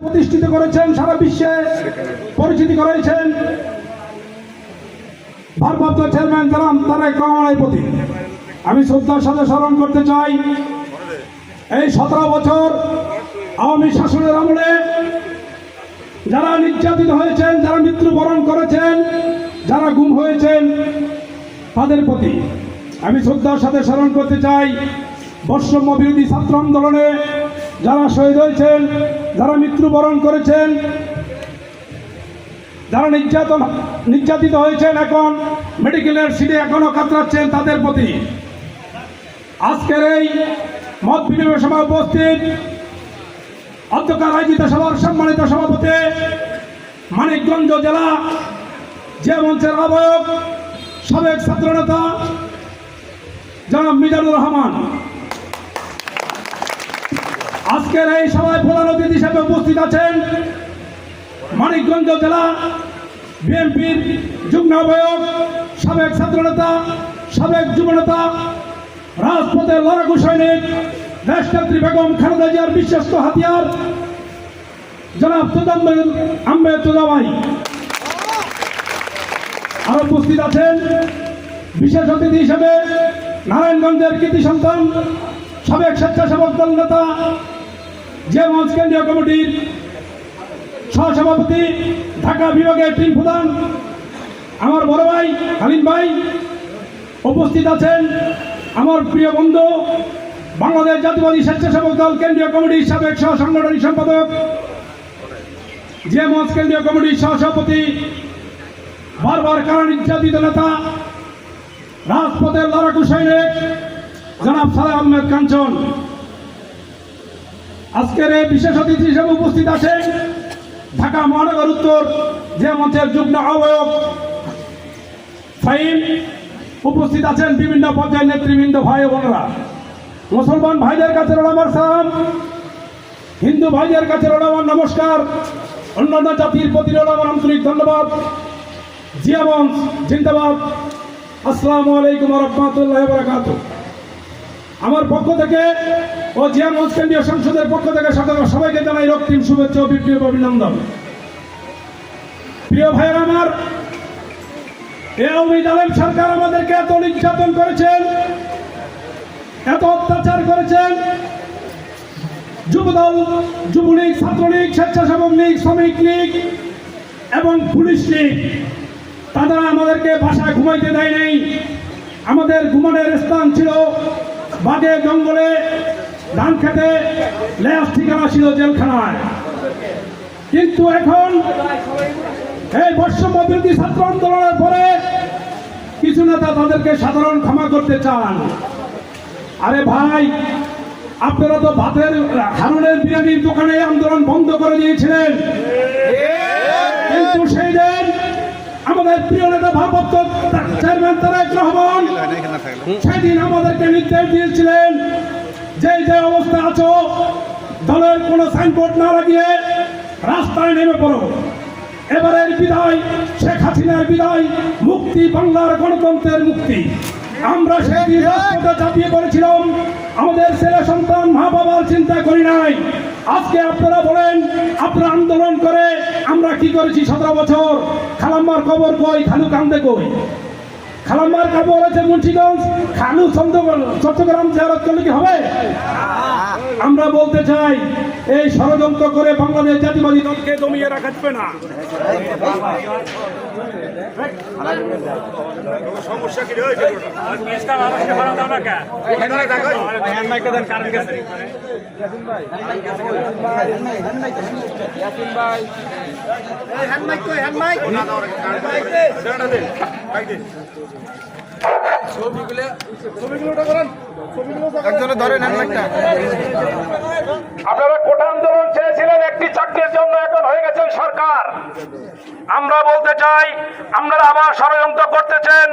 প্রতিষ্ঠিত করেছেন সারা বিশ্বে, পরিচিতি করেছেন। ভারপ্রাপ্ত চেয়ারম্যান জনাব তারেক রহমানের প্রতি আমি শ্রদ্ধার সাথে স্মরণ করতে চাই, এই সতেরো বছর আওয়ামী শাসনের আমলে যারা নির্যাতিত হয়েছেন, যারা মৃত্যুবরণ করেছেন, যারা গুম হয়েছেন, তাদের প্রতি আমি শ্রদ্ধার সাথে স্মরণ করতে চাই বৈষম্য বিরোধী ছাত্র আন্দোলনে যারা শহীদ হয়েছেন যারা মৃত্যুবরণ করেছেন, যারা নির্যাতন, নির্যাতিত হয়েছেন এখন মেডিকেলের সিটে এখনও কাতরাচ্ছেন তাদের প্রতি। আজকের এই মত বিনিময় সভা উপস্থিত, অধ্যক্ষ আয়োজিত সভার সম্মানিত সভাপতি, মানিকগঞ্জ জেলা যে মঞ্চের আহ্বায়ক, সাবেক ছাত্রনেতা, জনাব মিজানুর রহমান। আজকের এই সভায় প্রধান অতিথি হিসেবে উপস্থিত আছেন মানিকগঞ্জ জেলা বিএনপির যুগ্ম আহ্বায়ক, সাবেক ছাত্রনেতা, সাবেক যুবনেতা রাজপথের লড়াকু সৈনিক, দেশনেত্রী বেগম খালেদা জিয়ার বিশ্বস্ত হাতিয়ার, জনাব তোদাম্বের আম্বেদ তোদাবাই আর উপস্থিত আছেন বিশেষ অতিথি হিসেবে নারায়ণগঞ্জের কৃতি সন্তান, সাবেক স্বেচ্ছাসেবক দল নেতা যে মঞ্চ কেন্দ্রীয় কমিটির সহসভাপতি, ঢাকা বিভাগের টিম প্রধান, আমার বড় ভাই হালিম ভাই উপস্থিত আছেন। আমার প্রিয় বন্ধু, বাংলাদেশ জাতীয়বাদী স্বেচ্ছাসেবক দল কেন্দ্রীয় কমিটির সাবেক সহ সাংগঠনিক সম্পাদক, যে মঞ্চ কেন্দ্রীয় কমিটির সহসভাপতি, বারবার কারা নির্যাতিত নেতা, রাজপথের লড়াকু সৈনিক, জনাব সালে আহমেদ কাঞ্চন। আজকের এই বিশেষ অতিথি হিসেবে উপস্থিত আছেন ঢাকা মহানগর উত্তর যে মঞ্চের যুগ্ম আহ্বায়ক ফাইন উপস্থিত আছেন বিভিন্ন পর্যায়ের নেতৃবৃন্দ ভাই বোনেরা। মুসলমান ভাইদের কাছে রোড আমার সালাম। হিন্দু ভাইদের কাছে রোড আমার নমস্কার। অন্যান্য জাতির প্রতি রোড আমার আন্তরিক ধন্যবাদ। জিয়াবংশ জিন্দাবাদ। আসসালামু আলাইকুম রহমতুল্লাহ বরাকাত আমার পক্ষ থেকে ও জিয়াগঞ্জ কেন্দ্রীয় সংসদের পক্ষ থেকে সবাইকে জানাই রক্তিম শুভেচ্ছা ও বিপ্লব অভিনন্দন। প্রিয় ভাইয়ের আমার, এ আওয়ামী জালেম সরকার আমাদেরকে এত নির্যাতন করেছেন, এত অত্যাচার করেছেন। যুবদল, যুবলীগ, ছাত্রলীগ, স্বেচ্ছাসেবক লীগ, শ্রমিক লীগ এবং পুলিশ লীগ, তারা আমাদেরকে বাসায় ঘুমাইতে দেয় নাই। আমাদের ঘুমানোর স্থান ছিল বাগে জঙ্গলে ধান খেতে লেয়াস ঠিকানা ছিল জেলখানায়। কিন্তু এখন এই বৈষম্য বিরোধী ছাত্র আন্দোলনের পরে কিছু নেতা তাদেরকে সাধারণ ক্ষমা করতে চান। আরে ভাই আপনারা তো ভাতের হারুনের বিরিয়ানির দোকানে আন্দোলন বন্ধ করে দিয়েছিলেন। কিন্তু সেই দিন আমাদের প্রিয় নেতা ভারপ্রাপ্ত চেয়ারম্যান তারেক রহমান সেদিন আমাদেরকে নির্দেশ দিয়েছিলেন, যে যে অবস্থা আছো, দলের কোনো সাইনবোর্ড না লাগিয়ে রাস্তায় নেমে পড়ো। এবারের বিদায়, শেখ হাসিনার বিদায়, মুক্তি বাংলার গণতন্ত্রের মুক্তি। আমরা সেদিন রাজপথে চাপিয়ে পড়েছিলাম, আমাদের ছেলে সন্তান মা বাবার চিন্তা করি নাই। আজকে আপনারা বলেন, আপনারা আন্দোলন করে আমরা কি করেছি সতেরো বছর? খালাম্মার কবর কই? খালু কান্দে কই? খালাম্মার কবর আছে মুন্সিগঞ্জ। খালু চট্টগ্রাম জেয়ারত করলে কি হবে? আমরা বলতে চাই এই ষড়যন্ত্র করে বাংলাদেশ জাতিবাদী দলকে দমিয়ে রাখা যাবে না। একজনে ধরেন হ্যান্ডমাইকটা আপনারা কোটা আন্দোলন চেয়েছিলেন একটি চাকরির জন্য এখন হয়ে গেছেন সরকার। আমরা বলতে চাই আপনারা আবার ষড়যন্ত্র করতেছেন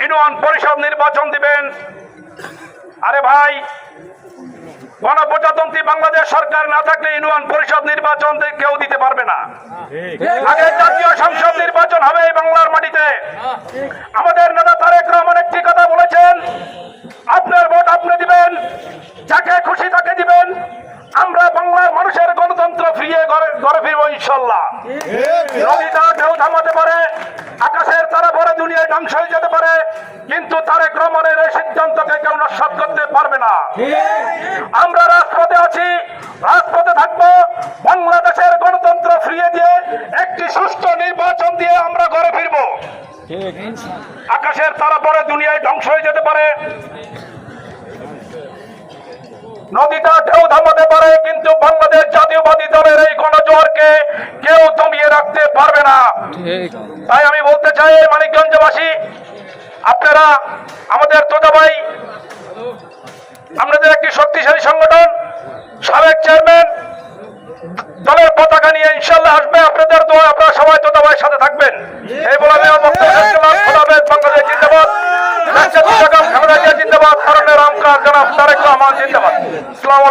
ইউনিয়ন পরিষদ নির্বাচন দিবেন। আরে ভাই গণপ্রজাতন্ত্রী বাংলাদেশ সরকার না থাকলে ইউনিয়ন পরিষদ নির্বাচন দি- কেউ দিতে পারবে না। আগে জাতীয় সংসদ নির্বাচন হবে এই বাংলার মাটিতে। আমাদের নেতা তারেক রহমান একটি কথা বলেছেন আপনার ভোট আপনি দিবেন যাকে খুশি তাকে দিবেন আমরা বাংলার মানুষের গণতন্ত্র ফিরিয়ে গড়ে ফিরব ইনশাল্লাহ। নদীটা ঢেউ থামাতে পারে আকাশের তারা ভরে দুনিয়ায় ধ্বংস হয়ে যেতে পারে কিন্তু তারেক রহমানের সিদ্ধান্তকে কেউ নস্বাত করতে পারবে না। আমরা রাজপথে আছি রাজপথে থাকব বাংলাদেশের গণতন্ত্র ফিরিয়ে দিয়ে একটি সুষ্ঠু নির্বাচন দিয়ে আমরা ঘরে ফিরবো। আকাশের তারা পরে দুনিয়ায় ধ্বংস হয়ে যেতে পারে। নদীটা ঢেউ থামাতে পারে কিন্তু বাংলাদেশ জাতীয়বাদী দলের এই গণজোয়ারকে কেউ দমিয়ে রাখতে পারবে না। তাই আমি বলতে চাই মানিকগঞ্জবাসী আপনারা, আমাদের তোতা ভাই আমাদের একটি শক্তিশালী সংগঠন, সাবেক চেয়ারম্যান, দলের পতাকা নিয়ে ইনশাল্লাহ আসবে। আপনাদের দোয়া, আপনারা সবাই ভাইয়ের সাথে থাকবেন। এই বলে আমি বাংলাদেশ জিন্দাবাদ। জিন্দাবাদ। রামকার জনাব তারেক রহমান, জিন্দাবাদ। আসসালামু